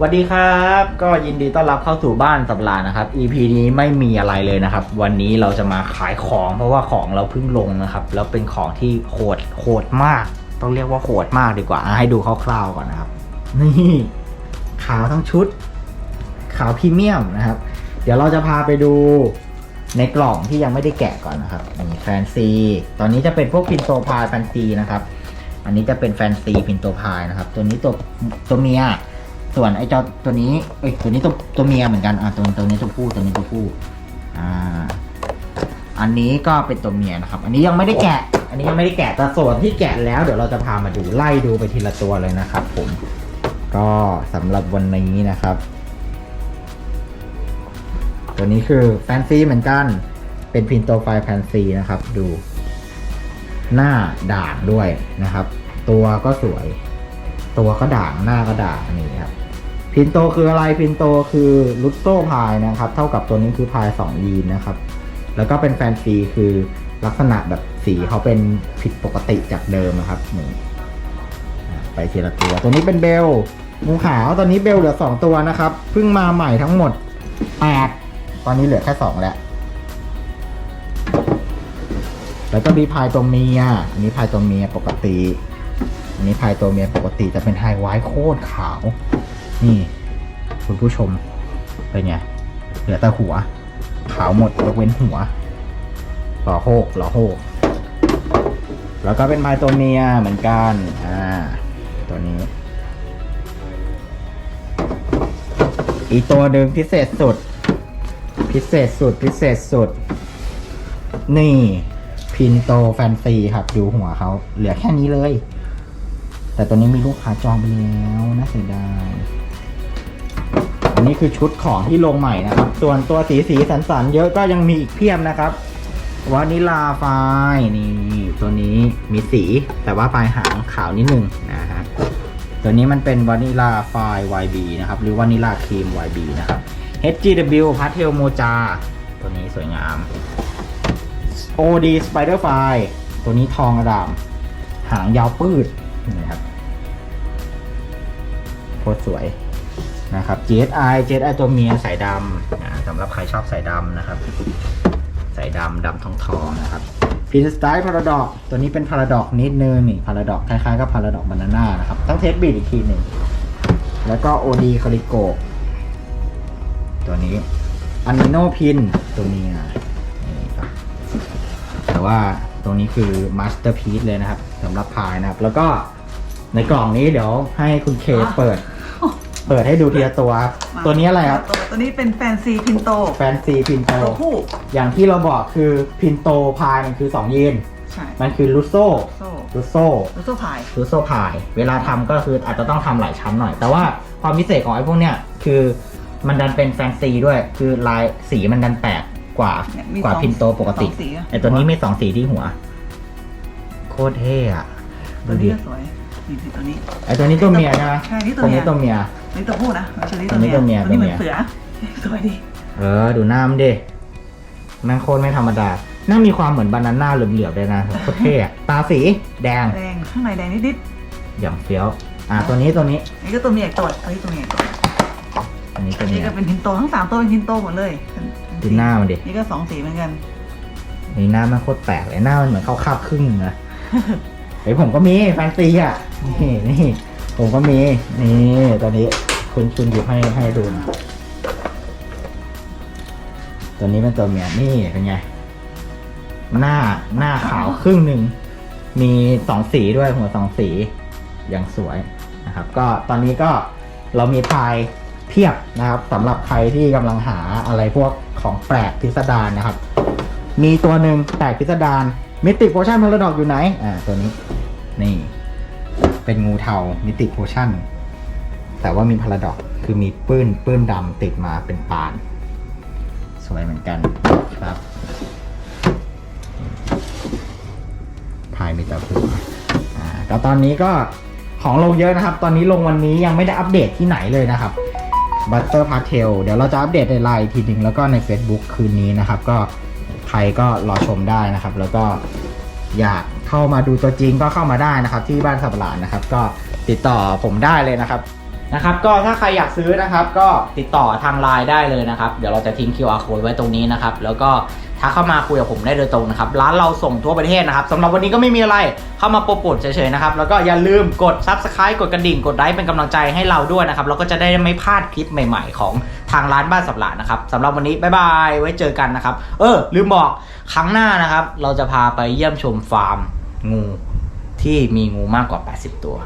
สวัสดีครับ ก็ยินดีต้อนรับเข้าสู่บ้านสับหลานะครับ EP นี้ไม่มีอะไรเลยนะครับ วันนี้เราจะมาขายของ เพราะว่าของเราเพิ่งลงนะครับ แล้วเป็นของที่โหดโหดมาก ต้องเรียกว่าโหดมากดีกว่าให้ดูคร่าวๆก่อนนะครับ นี่ขาวทั้งชุด ขาวพรีเมียมนะครับ เดี๋ยวเราจะพาไปดูในกล่องที่ยังไม่ได้แกะก่อนนะครับนี่แฟนซีตอนนี้จะเป็นพวกพินโตพายแฟนซีนะครับ อันนี้จะเป็นแฟนซีพินโตพายนะครับ ตัวนี้ตัวตัวเมีย ส่วนไอ้เจ้าตัวนี้เอ้ยตัวนี้ตัวตัวเมียเหมือนกันอะตัวตัวนี้ตัวผู้ตัวนี้ตัวผู้อ่าอันนี้ก็เป็นตัวเมียนะครับ อันนี้ยังไม่ได้แกะ อันนี้ยังไม่ได้แกะแต่ส่วนที่แกะแล้วเดี๋ยวเราจะพามาดูไล่ดูไปทีละตัวเลยนะครับ ผม ก็สำหรับวันนี้นะครับ ตัวนี้คือแฟนซีเหมือนกัน เป็นพินโตไฟแฟนซีนะครับ ดู หน้าด่างด้วยนะครับ ตัวก็สวย ตัวก็ด่างหน้าก็ด่างนี่ครับ พินโตคืออะไรพินโตคือลุตโซ่พายนะครับ เท่ากับตัวนี้คือพาย2ยีนนะครับ แล้วก็เป็นแฟนซีคือลักษณะแบบสีเขาเป็นผิดปกติจากเดิมนะครับนี่อะไปทีละตัว ตัวนี้เป็นเบลงูขาวตอนนี้เบลเหลือ 2 ตัวนะครับเพิ่งมาใหม่ทั้งหมด8ตอนนี้เหลือแค่ 2 แล้ว แล้วก็มีพายตัวเมียอันนี้พายตัวเมียปกติอันนี้พายตัวเมียปกติจะเป็นไฮไวท์โคตรขาว นี่ คุณผู้ชม เป็นไง เหลือแต่หัว ขาวหมดยกเว้นหัวหล่อโฮกหล่อโฮกแล้วก็เป็นพายตัวเมียเหมือนกัน อ่า ตัวนี้ อีกตัวหนึ่งพิเศษสุด พิเศษสุด พิเศษสุด นี่ พินโตแฟนซีครับ ดูหัวเขา เหลือแค่นี้เลย แต่ตัวนี้มีลูกค้าจองไปแล้วน่าเสียดาย อันนี้คือชุดของที่ลงใหม่นะครับ ส่วนตัวสีสีสันสันๆเยอะก็ยังมีอีกเพียบนะครับวานิลาไฟนี่ตัวนี้มีสีแต่ว่าปลายหางขาวนิดนึงนะฮะตัวนี้มันเป็นวานิลาไฟ YB นะครับ หรือวานิลาครีม YB นะครับ HGW Pastel Mocha ตัวนี้สวยงาม OD Spider Fly ตัวนี้ทองอดาม หางยาวปืดนี่ครับโคตรสวย นะครับ GSI GSI ตัวเมียสายดำนะสำหรับใครชอบสายดำนะครับ สายดำดำทองทองๆนะครับพินสไตล์พาราดอกตัวนี้เป็นพาราดอกนิดนึงนี่พาราดอกคล้ายๆกับพาราดอกบานาน่านะครับ ต้องเทสบีดอีกทีหนึ่งแล้วก็ OD คาริโกตัวนี้อันมิโนพินตัวเมียนี่ครับแต่ว่าตรงนี้คือมาสเตอร์พีซเลยนะครับสำหรับพายนะครับ แล้วก็ในกล่องนี้เดี๋ยวให้คุณเคเปิด เปิดให้ดูทีละตัวครับตัวนี้อะไรครับ ตัวตัวนี้เป็นแฟนซีพินโตแฟนซีพินโต ตัวผู้อย่างที่เราบอกคือพินโตพายมันคือ2ยีนใช่มันคือลูโซโซ่ลูโซลูโซ่พาย ลูโซพาย เวลาทำก็คืออาจจะต้องทำหลายชั้นหน่อย แต่ว่าความพิเศษของไอ้พวกเนี้ยคือมันดันเป็นแฟนซีด้วย คือลายสีมันดันแปลกกว่าเนี่ยมีกว่าสองพินโตปกติสองสีอะ ไอ้ตัวนี้มีสองสีที่หัว โคตรเท่อะตัดูวดิ นี้ก็สวย นี่สิตัวนี้ ไอ้ตัวนี้ตัวเมียใช่ไหมใช่นี่ตัวตัวเมียนี้ตัวเมีย นี่ตัวผู้นะไม่ใช่นี่อันนี้ตัวเมีย ตัวนี้เหมือตัวนเมียเสือสวยดีเออ ดูหน้ามันดิแม่งโคตรไม่ธรรมดาน่ามีความเหมือนบานาน่าเหลือบๆเลยนะโคตรเท่อะตาสีแดงแดงข้างในแดงนิดอย่างเฟี้ยว อะตัวนี้ตัวนี้ๆนี่ก็ตัวเมียอีกตัวอันนี้ตัวเมียอีกตัวอันนี้ตัอัวนนี้นี้ก็เป็นพินโตทั้งสามตัวเป็นพินโตหมดเลยเป็นเป็นดูหน้ามันดินี่ก็สองสีเหมือนกัน นี่หน้ามันโคตรแปลกเลยหน้ามันเหมือนเข้าคาบครึ่งนะ เฮ้ยผมก็มีแฟนซีอะนี่นี่ผมก็มีนี่ตอนนี้คุณคุณหยิบให้ให้ดูนะตัวนี้เป็นตัวเมียนี่เป็นไง หน้าหน้าขาวครึ่งหนึ่งมีสองสีด้วยหัวสองสีอย่างสวยนะครับ ก็ตอนนี้ก็เรามีพายเพียบนะครับสำหรับใครที่กำลังหาอะไรพวกของแปลกพิสดารนะครับ มีตัวหนึ่งแปลกพิสดาร มิติโพชั่นพาราดอกอยู่ไหน อ่า ตัวนี้ นี่ เป็นงูเทา มิติโพชั่น แต่ว่ามีพาราดอกคือมีปื้นปื้นดำติดมาเป็นปาน สวยเหมือนกันครับพายมีต่หัวอ่าก็ตอนนี้ก็ของลงเยอะนะครับ ตอนนี้ลงวันนี้ยังไม่ได้อัปเดตที่ไหนเลยนะครับบัตเตอร์พาเทลเดี๋ยวเราจะอัปเดตในไลน์ทีหนึ่งแล้วก็ใน Facebook คืนนี้นะครับ ก็ ใครก็รอชมได้นะครับ แล้วก็อยากเข้ามาดูตัวจริงก็เข้ามาได้นะครับ ที่บ้านสับหลานนะครับ ก็ติดต่อผมได้เลยนะครับนะครับ ก็ถ้าใครอยากซื้อนะครับ ก็ติดต่อทางไลน์ได้เลยนะครับ เดี๋ยวเราจะทิ้ง QR code ไว้ตรงนี้นะครับ แล้วก็ถ้าเข้ามาคุยกับผมได้โดยตรงนะครับ ร้านเราส่งทั่วประเทศนะครับสำหรับวันนี้ก็ไม่มีอะไรเข้ามาโปรโมทเฉยๆนะครับ แล้วก็อย่าลืมกด Subscribe กดกระดิ่ง กดไลค์เป็นกำลังใจให้เราด้วยนะครับ เราก็จะได้ไม่พลาดคลิปใหม่ ๆ ของ ทางร้านบ้านสับหลาดนะครับสำหรับวันนี้ บ๊ายบาย ไว้เจอกันนะครับ เออ ลืมบอกครั้งหน้านะครับ เราจะพาไปเยี่ยมชมฟาร์มงูที่มีงูมากกว่า 80 ตัว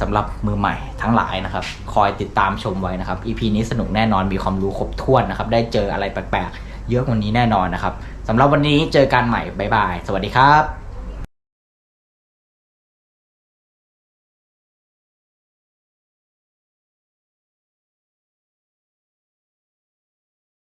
สำหรับมือใหม่ทั้งหลายนะครับ คอยติดตามชมไว้นะครับ EP นี้สนุกแน่นอนมีความรู้ครบถ้วนนะครับ ได้เจออะไรแปลกๆ เยอะกว่านี้แน่นอนนะครับสำหรับวันนี้เจอกันใหม่บ๊ายบาย สวัสดีครับ